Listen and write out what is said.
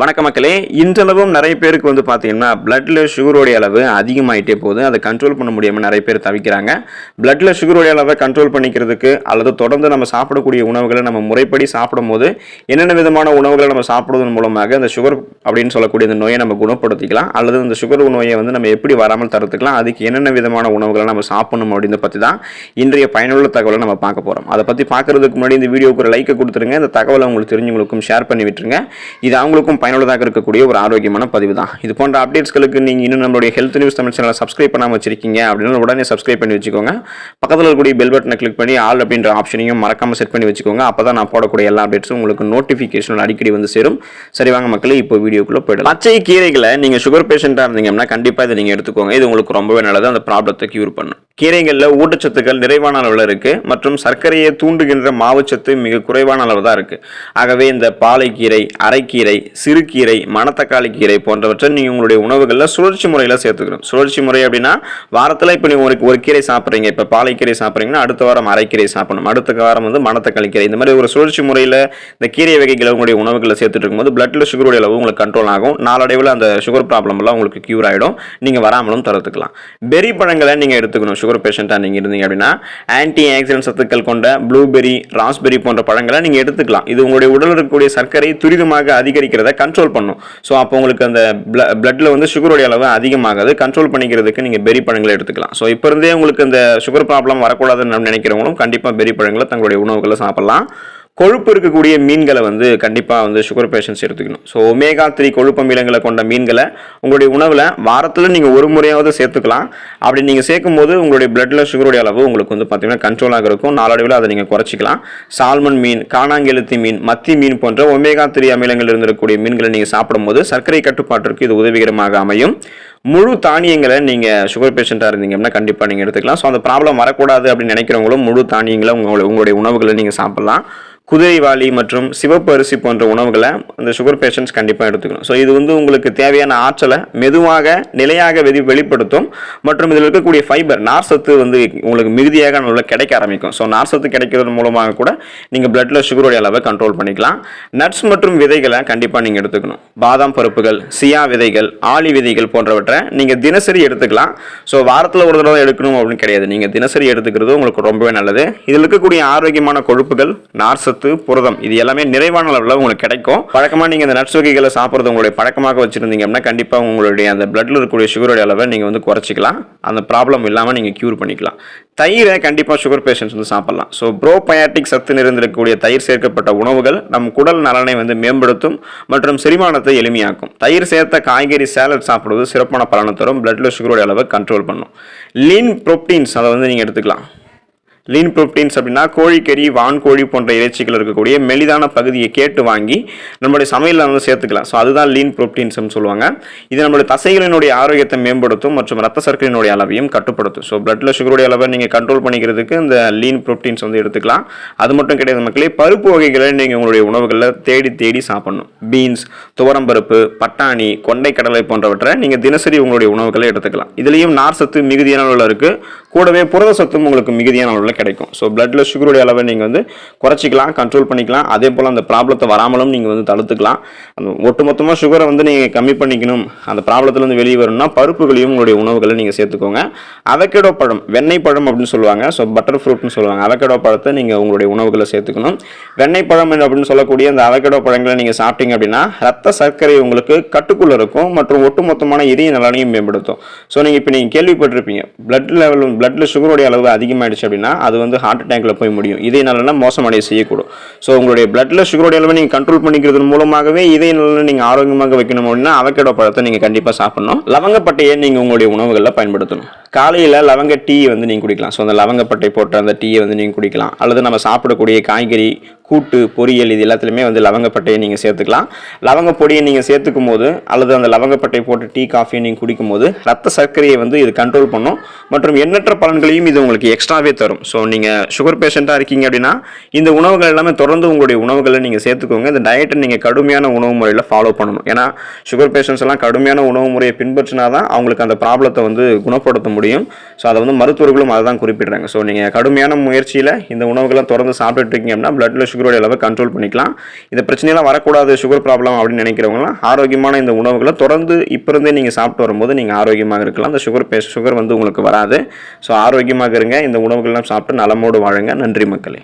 வணக்க மக்களே இன்றளவும் நிறைய பேருக்கு வந்து பார்த்தீங்கன்னா பிளட்டில் சுகருடைய அளவு அதிகமாகிட்டே போகுது. அதை கண்ட்ரோல் பண்ண முடியாமல் நிறைய பேர் தவிக்கிறாங்க. பிளட்டில் சுகருடைய அளவை கண்ட்ரோல் பண்ணிக்கிறதுக்கு அல்லது தொடர்ந்து நம்ம சாப்பிடக்கூடிய உணவுகளை நம்ம முறைப்படி சாப்பிடும்போது என்னென்ன விதமான உணவுகளை நம்ம சாப்பிடுவதன் மூலமாக அந்த சுகர் அப்படின்னு சொல்லக்கூடிய இந்த நோயை நம்ம குணப்படுத்திக்கலாம். அல்லது இந்த சுகர் நோயை வந்து நம்ம எப்படி வராமல் தடுத்துக்கலாம். அதுக்கு என்னென்ன விதமான உணவுகளை நம்ம சாப்பிடணும் அப்படின்னு பற்றி தான் இன்றைய பயனுள்ள தகவலை நம்ம பார்க்க போகிறோம் அதை பற்றி பார்க்குறதுக்கு முன்னாடி இந்த வீடியோவுக்கு ஒரு லைக்கை கொடுத்துருங்க. இந்த தகவலை உங்களுக்கு தெரிஞ்சவங்களுக்கும் ஷேர் பண்ணி விட்டுருங்க. இது அவங்களுக்கும் பயனுள்ளதாக இருக்கக்கூடிய ஒரு ஆரோக்கியமான பதிவு தான் இது போன்ற அப்டேட்ஸ்களுக்கு நீங்கள் இன்னும் நம்மளுடைய ஹெல்த் நியூஸ் தமிழ் சேனலை சப்ஸ்கிரைப் பண்ணாமல் வச்சிருக்கீங்க அப்படின்னு உடனே சப்ஸ்கிரைப் பண்ணி வச்சுக்கோங்க. பக்கத்தில் இருக்கக்கூடிய பெல் பட்டனை கிளிக் பண்ணி ஆல் அப்படின்ற ஆப்ஷனையும் மறக்காமல் செட் பண்ணி வச்சுக்கோங்க. அப்போ தான் நான் போடக்கூடிய எல்லா அப்டேட்ஸும் உங்களுக்கு நோட்டிஃபிகேஷன் அடிக்கடி வந்து சேரும். சரி வாங்க மக்களே இப்போ வீடியோக்குள்ளே போயிடலாம். பச்சை கீரைகளை நீங்கள் சுகர் பேஷண்ட்டாக இருந்தீங்கன்னா கண்டிப்பாக இதை நீங்கள் எடுத்துக்கோங்க. இது உங்களுக்கு ரொம்பவே நல்லது. அந்த ப்ராப்ளத்தை க்யூர் பண்ணும். கீரைகளில் ஊட்டச்சத்துக்கள் நிறைவான அளவில் இருக்குது மற்றும் சர்க்கரையை தூண்டுகின்ற மாவுச்சத்து மிக குறைவான அளவு தான் இருக்குது ஆகவே இந்த பாலைக்கீரை அரைக்கீரை சிறு சிறுகீரை மணத்தக்காளி கீரை போன்றவற்றை நீங்கள் உங்களுடைய உணவுகளில் சுழற்சி முறையில் சேர்த்துக்கணும். சுழற்சி முறை அப்படின்னா வாரத்தில் இப்போ நீங்கள் ஒரு ஒரு கீரை சாப்பிட்றீங்க இப்போ பாலைக்கீரை சாப்பிட்றீங்கன்னா அடுத்த வாரம் அரைக்கீரை சாப்பிடணும். அடுத்த வாரம் வந்து மணத்தக்காளி கீரை. இந்த மாதிரி ஒரு சுழற்சி முறையில் இந்த கீரை வகைகளை உங்களுடைய உணவுகளில் சேர்த்துட்டு இருக்கும்போது பிளட்டில் சுகருடைய அளவு உங்களுக்கு கண்ட்ரோல் ஆகும். நாளடைவில் அந்த சுகர் ப்ராப்ளம்லாம் உங்களுக்கு க்யூர் ஆகிடும் நீங்கள் வராமலும் தடுத்துக்கலாம். பெரி பழங்களை நீங்கள் எடுத்துக்கணும். சுகர் பேஷண்ட்டாக நீங்கள் இருந்தீங்க அப்படின்னா ஆன்டி ஆக்சிடென்ட் சத்துக்கள் கொண்ட ப்ளூபெரி ராஸ்பெரி போன்ற பழங்களை நீங்கள் எடுத்துக்கலாம். இது உங்களுடைய உடலில் இருக்கக்கூடிய சர்க்கரை துரிதமாக அதிகரிக்கிறத கண்ட்ரோல் பண்ணும். ஸோ அப்போ உங்களுக்கு அந்த பிளட்டில் வந்து சுகருடைய அளவு அதிகமாகாது. கண்ட்ரோல் பண்ணிக்கிறதுக்கு நீங்கள் பெரி பழங்களை எடுத்துக்கலாம். ஸோ இப்போ இருந்தே உங்களுக்கு இந்த சுகர் ப்ராப்ளம் வரக்கூடாதுன்னு நினைக்கிறவங்களும் கண்டிப்பாக பெரி பழங்களை தங்களுடைய உணவுகளை சாப்பிடலாம். கொழுப்பு இருக்கக்கூடிய மீன்களை வந்து கண்டிப்பாக வந்து சுகர் பேஷண்ட்ஸ் எடுத்துக்கணும். ஸோ ஒமேகா த்ரீ கொழுப்பு அமிலங்களை கொண்ட மீன்களை உங்களுடைய உணவில் வாரத்தில் நீங்கள் ஒரு முறையாவது சேர்த்துக்கலாம். அப்படி நீங்கள் சேர்க்கும் போது உங்களுடைய பிளட்டில் சுகருடைய அளவு உங்களுக்கு வந்து பார்த்தீங்கன்னா கண்ட்ரோலாக இருக்கும். நாளடைவில் அதை நீங்கள் குறைச்சிக்கலாம். சால்மன் மீன் காணாங்கெழுத்தி மீன் மத்தி மீன் போன்ற ஒமேகா த்ரீ அமிலங்கள் இருந்திருக்கக்கூடிய மீன்களை நீங்கள் சாப்பிடும்போது சர்க்கரை கட்டுப்பாட்டிற்கு இது உதவிகரமாக அமையும். முழு தானியங்களை நீங்கள் சுகர் பேஷண்ட்டாக இருந்தீங்கன்னா கண்டிப்பாக நீங்கள் எடுத்துக்கலாம். ஸோ அந்த ப்ராப்ளம் வரக்கூடாது அப்படின்னு நினைக்கிறவங்களும் முழு தானியங்களை உங்களுடைய உங்களுடைய உணவுகளை நீங்கள் சாப்பிட்லாம். குதிரைவாளி மற்றும் சிவப்பு அரிசி போன்ற உணவுகளை அந்த சுகர் பேஷண்ட்ஸ் கண்டிப்பாக எடுத்துக்கணும். ஸோ இது வந்து உங்களுக்கு தேவையான ஆற்றலை மெதுவாக நிலையாக வெதி வெளிப்படுத்தும். மற்றும் இதில் இருக்கக்கூடிய ஃபைபர் நார்சத்து வந்து உங்களுக்கு மிகுதியாக நல்லா கிடைக்க ஆரம்பிக்கும். ஸோ நார் சத்து கிடைக்கிறது மூலமாக கூட நீங்கள் பிளட்டில் சுகருடைய அளவை கண்ட்ரோல் பண்ணிக்கலாம். நட்ஸ் மற்றும் விதைகளை கண்டிப்பாக நீங்கள் எடுத்துக்கணும். பாதாம் பருப்புகள் சியா விதைகள் ஆலி விதைகள் போன்றவற்றை நீங்கள் தினசரி எடுத்துக்கலாம். ஸோ வாரத்தில் ஒரு தடவை எடுக்கணும் அப்படின்னு கிடையாது. நீங்கள் தினசரி எடுத்துக்கிறது உங்களுக்கு ரொம்பவே நல்லது. இதில் இருக்கக்கூடிய ஆரோக்கியமான கொழுப்புகள் நார்சத்து புரதம் இது எல்லாமே நிறைவான அளவில் உங்களுக்கு கிடைக்கும். பழக்கமாக நீங்கள் இந்த நட்ஸ் வகைகளை சாப்பிட்றது உங்களுடைய பழக்கமாக வச்சுருந்தீங்க அப்படின்னா கண்டிப்பாக உங்களுடைய அந்த பிளட்டில் இருக்கக்கூடிய சுகருடைய அளவை நீங்கள் வந்து குறைச்சிக்கலாம். அந்த ப்ராப்ளம் இல்லாமல் நீங்கள் க்யூர் பண்ணிக்கலாம். தயிரை கண்டிப்பாக சுகர் பேஷண்ட்ஸ் வந்து சாப்பிடலாம். ஸோ ப்ரோபயாட்டிக் சத்து நிறைந்திருக்கக்கூடிய தயிர் சேர்க்கப்பட்ட உணவுகள் நம் குடல் நலனை வந்து மேம்படுத்தும் மற்றும் செரிமானத்தை எளிமையாக்கும். தயிர் சேர்த்த காய்கறி சேலட் சாப்பிடுவது சிறப்பான பலனை தரும். பிளட்டில் சுகருடைய அளவை கண்ட்ரோல் பண்ணும். லீன் ப்ரோட்டீன்ஸ் அதை வந்து நீங்கள் எடுத்துக்கலாம். லீன் ப்ரோட்டீன்ஸ் அப்படின்னா கோழிக்கறி வான்கோழி போன்ற இறைச்சிகள் இருக்கக்கூடிய மெலிதான பகுதியை கேட்டு வாங்கி நம்மளுடைய சமையலில் வந்து சேர்த்துக்கலாம். ஸோ அதுதான் லீன் ப்ரோட்டீன்ஸ்னு சொல்லுவாங்க. இது நம்மளுடைய தசைகளினுடைய ஆரோக்கியத்தை மேம்படுத்தும் மற்றும் ரத்த சர்க்கரையினுடைய அளவையும் கட்டுப்படுத்தும். ஸோ பிளட்டில் சுகருடைய அளவை நீங்கள் கண்ட்ரோல் பண்ணிக்கிறதுக்கு இந்த லீன் ப்ரோட்டீன்ஸ் வந்து எடுத்துக்கலாம். அது மட்டும் கிடையாது மக்களே பருப்பு வகைகளை நீங்கள் உங்களுடைய உணவுகளில் தேடி தேடி சாப்பிடணும். பீன்ஸ் துவரம்பருப்பு பட்டாணி கொண்டை கடலை போன்றவற்றை நீங்கள் தினசரி உங்களுடைய உணவுகளை எடுத்துக்கலாம். இதுலேயும் நார் சத்து மிகுதியான அளவில் இருக்குது கூடவே புரத சத்தும் உங்களுக்கு மிகுதியான அளவில் கிடைக்கும். ஸோ பிளட்டில் சுகருடைய அளவை நீங்கள் வந்து குறைச்சிக்கலாம் கண்ட்ரோல் பண்ணிக்கலாம். அதே போல் அந்த ப்ராப்ளத்தை வராமலும் நீங்கள் வந்து தடுத்துக்கலாம். அந்த ஒட்டுமொத்தமாக சுகரை வந்து நீங்கள் கம்மி பண்ணிக்கணும். அந்த ப்ராப்ளத்துலேருந்து வெளியே வரணும்னா பருப்புகளையும் உங்களுடைய உணவுகளை நீங்கள் சேர்த்துக்கோங்க. அவக்கேடோ பழம் வெண்ணெய் பழம் அப்படின்னு சொல்லுவாங்க. ஸோ பட்டர் ஃப்ரூட்னு சொல்லுவாங்க. அவக்கேடோ பழத்தை நீங்கள் உங்களுடைய உணவுகளை சேர்த்துக்கணும். வெண்ணெய் பழம் அப்படின்னு சொல்லக்கூடிய அந்த அவக்கேடோ பழங்களை நீங்கள் சாப்பிட்டீங்க அப்படின்னா ரத்த சர்க்கரை உங்களுக்கு கட்டுக்குள்ளே இருக்கும் மற்றும் ஒட்டுமொத்தமான இதய நலனையும் மேம்படுத்தும். ஸோ நீங்கள் இப்போ நீங்கள் கேள்விப்பட்டிருப்பீங்க. பிளட் லெவல் பிளட்டில் சுகருடைய அளவு அதிகமாகிடுச்சு அப்படின்னா அது வந்து ஹார்ட் அட்டாக்ல போய் முடியும். இதே நலனை மோசமடைய செய்யக்கூடும். ஸோ உங்களுடைய பிளட்ல சுகரோட அளவை நீங்கள் கண்ட்ரோல் பண்ணிக்கிறது மூலமாகவே இதே நலனை நீங்கள் ஆரோக்கியமாக வைக்கணும் அப்படின்னா அவக்கேடோ பழத்தை நீங்கள் கண்டிப்பாக சாப்பிடணும். லவங்கப்பட்டையை நீங்கள் உங்களுடைய உணவுகளில் பயன்படுத்தணும். காலையில் லவங்க டீ வந்து நீங்கள் குடிக்கலாம். ஸோ அந்த லவங்கப்பட்டை போட்ட அந்த டீயை வந்து நீங்கள் குடிக்கலாம். அல்லது நம்ம சாப்பிடக்கூடிய காய்கறி கூட்டு பொரியல் இது எல்லாத்துலேயுமே வந்து லவங்கப்பட்டையை நீங்கள் சேர்த்துக்கலாம். லவங்க பொடியை நீங்கள் சேர்த்துக்கும் போது அல்லது அந்த லவங்கப்பட்டை போட்டு டீ காஃபியை நீங்கள் குடிக்கும் போது ரத்த சர்க்கரையை வந்து இது கண்ட்ரோல் பண்ணும். மற்றும் எண்ணற்ற பலன்களையும் இது உங்களுக்கு எக்ஸ்ட்ராவே தரும். ஸோ ஸோ நீங்கள் சுகர் பேஷண்ட்டாக இருக்கீங்க அப்படின்னா இந்த உணவுகள் எல்லாமே தொடர்ந்து உங்களுடைய உணவுகளை நீங்கள் சேர்த்துக்கோங்க. இந்த டயட்டை நீங்கள் கடுமையான உணவு முறையில் ஃபாலோ பண்ணணும். ஏன்னா சுகர் பேஷண்ட்ஸ் எல்லாம் கடுமையான உணவு முறையை பின்பற்றினா தான் அவங்களுக்கு அந்த ப்ராப்ளத்தை வந்து குணப்படுத்த முடியும். ஸோ அதை வந்து மருத்துவர்களும் அதை தான் குறிப்பிடுறாங்க. ஸோ நீங்கள் கடுமையான முயற்சியில் இந்த உணவுகளை தொடர்ந்து சாப்பிட்டுட்டு இருக்கீங்க அப்படின்னா பிளட்டில் சுகரோட அளவை கண்ட்ரோல் பண்ணிக்கலாம். இந்த பிரச்சனையெல்லாம் வரக்கூடாது சுகர் ப்ராப்ளம் அப்படின்னு நினைக்கிறவங்களாம் ஆரோக்கியமான இந்த உணவுகளை தொடர்ந்து இப்போ இருந்தே நீங்கள் சாப்பிட்டு வரும்போது நீங்கள் ஆரோக்கியமாக இருக்கலாம். அந்த சுகர் பே சுகர் வந்து உங்களுக்கு வராது. ஸோ ஆரோக்கியமாக இருங்க. இந்த உணவுகள்லாம் சாப்பிட்டு நலமோடு வாழுங்க. நன்றி மக்களே.